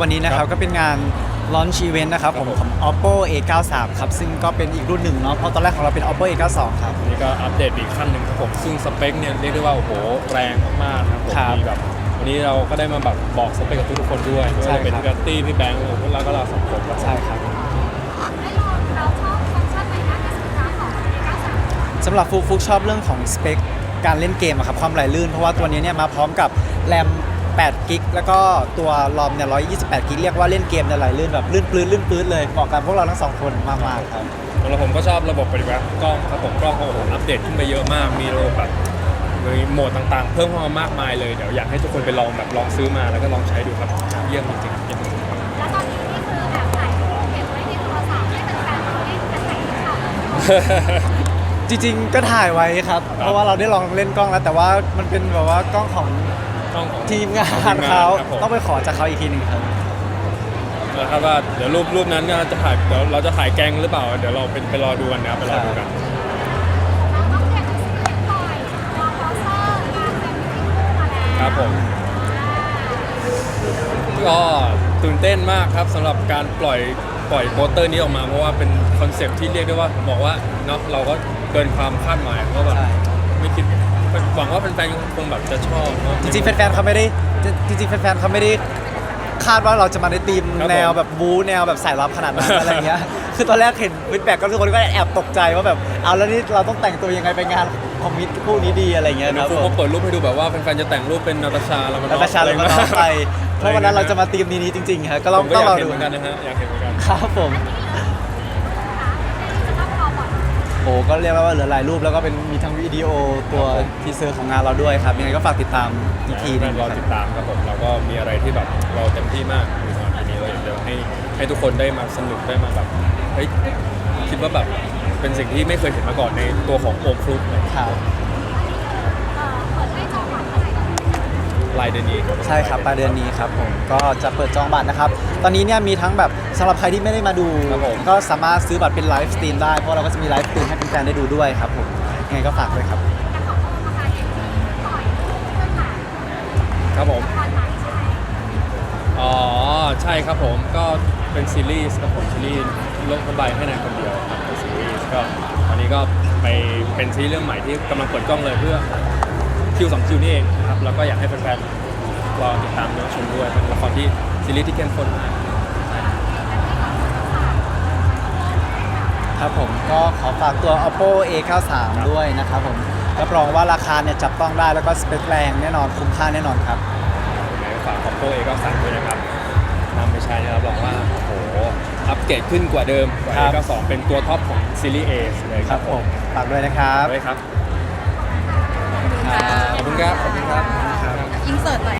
วันนี้นะครับก็เป็นงาน launch event นะครับผมของ oppo a93 ครับ ซึ่งก็เป็นอีกรุ่นหนึ่งเนาะเพราะตอนแรกของเราเป็น oppo a92 ครับวันนี้ก็อัปเดตอีกขั้นหนึ่งครับผมซึ่งสเปคเนี่ยเรียกได้ว่า โอ้โห แรงมากๆนะครับผมครับมีแบบวันนี้เราก็ได้มาแบบบอกสเปคกับทุกๆคนด้วยไม่ใช่ว่าจะเป็นครับกัตตี้พี่แบงค์พวกเราก็เราสองคนครับใช่ครับได้ลองเราชอบฟังก์ชันไหนมากที่สุดคะของ A93 สำหรับฟุกฟุกชอบเรื่องของสเปคการเล่นเกมอะครับความไหลลื่น เพราะว่าตัวนี้เนี่ยมาพร้อมกับแรม 8 กิก แล้วก็ตัวรอมเนี่ย128 กิก เรียกว่าเล่นเกมเนี่ยไหลลื่นแบบลื่นปลื้นลื่นปลื้นเลยเหมาะกับพวกเราทั้งสองคนมากๆครับแล้วผมก็ชอบระบบปฏิบัติกล้องครับผมกล้องเขาโอ้โหอัปเดตขึ้นไปเยอะมาก มีระบบแบบมีโหมดต่างๆ เพิ่มเข้ามามากมายเลยเดี๋ยวอยากให้ทุกคนไปลองแบบลองซื้อมาแล้วก็ลองใช้ดูครับเยี่ยมจริงๆเยี่ยมจริงๆครับแล้วตอนนี้นี่คือแอบถ่ายรูปเก็บไว้ในโทรศัพท์ให้แฟนๆเราได้ถ่ายรูปจริงๆ ก็ถ่ายไว้ครับ เพราะว่าเราได้ลองเล่นกล้องแล้ว แต่ว่ามันเป็นแบบว่ากล้องของ กล้องของ ทีมงาทีนมเขาครับผม ต้องไปขอจากเขาอีกทีหนึ่งครับ นะครับว่าเดี๋ยวรูปรูปนั้นก็จะถ่ายเดี๋ยวเราจะถ่ายแกงหรือเปล่า เดี๋ยวเราไปไปรอดูกันนะครับไปรอดูกันเราต้องเรียนหนังสือบ่อยรอพอเซอร์งานเป็นที่คู่มาแล้วครับผม ก็ตื่นเต้นมากครับสำหรับการปล่อยปล่อยโปสเตอร์นี้ออกมาเพราะว่าเป็นคอนเซปต์ที่เรียกได้ว่าผมบอกว่าเนาะเราก็เกินความคาดหมายเพราะแบบใช่ ไม่คิด หวังว่าแฟนๆคงแบบจะชอบเนาะจริงๆแฟนๆเขาไม่ได้จริงๆแฟนๆเขาไม่ได้คาดว่าเราจะมาในธีมครับผมแนวแบบบู๊แนวแบบสายลับขนาดนั้น อะไรเงี้ย คือตอนแรกเห็นวิดแบ็กก็ทุกคนก็แอบตกใจว่าแบบเอาแล้วนี่เราต้องแต่งตัวยังไงไปงานคอมมิตคู่นี้ดีอะไรเงี้ยน้คองรับฟุกผเขามเปิดรูปให้ดูแบบว่าแฟนๆจะแต่งรูปเป็นนาตาชาแล้วมันแล้วประชาชนมาน้องไปเพราะวันนั้นเราจะมาธีมนี้จริงๆครับก็ลต้อองงต้ต้อองงรรออดูดูเหมือนกันนะฮะอยากเห็นเหมือนกัน ครับผม ก็เรียกว่าเหลือหลายรูปแล้วก็เป็นมีทั้งวิดีโอตัวทีเซอร์ของงานเราด้วยครับยังไงก็ฝากติดตามอีกทีหนึงรอคติรับดตามครับผมเราก็มีอะไรที่แบบเราเต็มที่มากในสำหรับปีนี้เราอยากจะให้ให้ทุกคนได้มาสนุกได้มาแบบเฮ้ยคิดว่าแบบเป็นสิ่งที่ไม่เคยเห็นมาก่อนในตัวของโอมฟลุกเลย ครับ ลายเดือนนี้ครับใช่ครับปลายเดือนนี้ครับผมก็จะเปิดจองบัตรนะครับ ตอนนี้เนี่ยมีทั้งแบบสำหรับใครที่ไม่ได้มาดูครับผมก็สามารถซื้อบัตรเป็นไลฟ์สตรีมได้เพราะเราก็จะมีไลฟ์สตรีมให้แฟนๆได้ดูด้วยครับผมยังไงก็ฝากด้วยครับแต่ของโอมนะคะเห็นมีปล่อยรูปเพื่อนหมาครับผมตอนไหนใช่ไหมอ๋อใช่ครับผมก็เป็นซีรีส์ครับผมซีรีส์โลกใบให้นายคนเดียวครับเป็นซีรีส์ก็ตอนนี้ก็ไปเป็นซีรีส์เรื่องใหม่ที่กำลังเปิดกล้องเลยเพื่อ คิวสองคิวนี่เองนะครับแล้วก็อยากให้แฟนๆรอติดตามรับชมด้วยเป็นละครที่ซีรีส์ที่เข้มข้นมากครับผมก็ขอฝากตัว oppo a93 ด้วยนะครับผมรับรองว่าราคาเนี่ยจับต้องได้แล้วก็สเปคแรงแน่นอนคุ้มค่าแน่นอนครับยังไงก็ฝาก oppo a 9 3ด้วยนะครับนำไปใช้นะครับรับรองว่าโอ้โหอัปเกรดขึ้นกว่าเดิมกว่าครับ a 9 2เป็นตัวท็อปของซีรีส์ A เลยคครัรับบผมฝากด้วยนะครับด้วยครับครับ ขอบคุณครับขอบคุณครับ อินเสิร์ตหน่อย